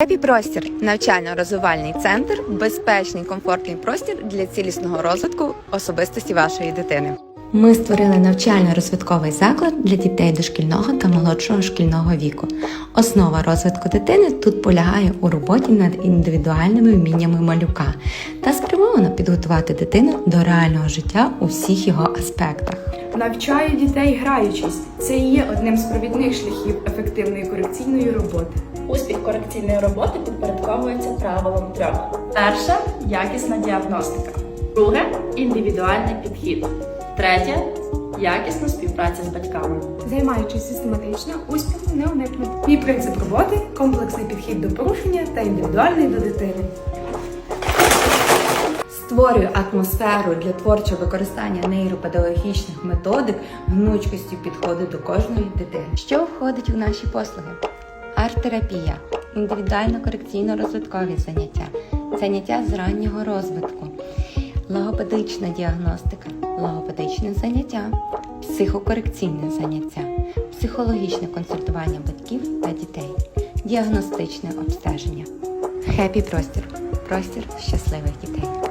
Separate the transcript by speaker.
Speaker 1: Хеппі простір навчально-розвивальний центр, безпечний комфортний простір для цілісного розвитку особистості вашої дитини. Ми створили навчально-розвитковий заклад для дітей дошкільного та молодшого шкільного віку. Основа розвитку дитини тут полягає у роботі над індивідуальними вміннями малюка та спрямовано підготувати дитину до реального життя у всіх його аспектах.
Speaker 2: Навчаю дітей граючись. Це і є одним з провідних шляхів ефективної корекційної роботи.
Speaker 3: Успіх корекційної роботи підпорядковується правилам трьох. Перше якісна діагностика. Друге індивідуальний підхід. Третє якісна співпраця з батьками.
Speaker 2: Займаючись систематично, успіху не уникнути. Мій принцип роботи комплексний підхід до порушення та індивідуальний до дитини.
Speaker 1: Створює атмосферу для творчого використання нейропедагогічних методик, гнучкістю підходу до кожної дитини. Що входить в наші послуги? Арт-терапія, індивідуально-корекційно-розвиткові заняття, заняття з раннього розвитку, логопедична діагностика, логопедичне заняття, психокорекційне заняття, психологічне консультування батьків та дітей, діагностичне обстеження. Хеппі простір простір щасливих дітей.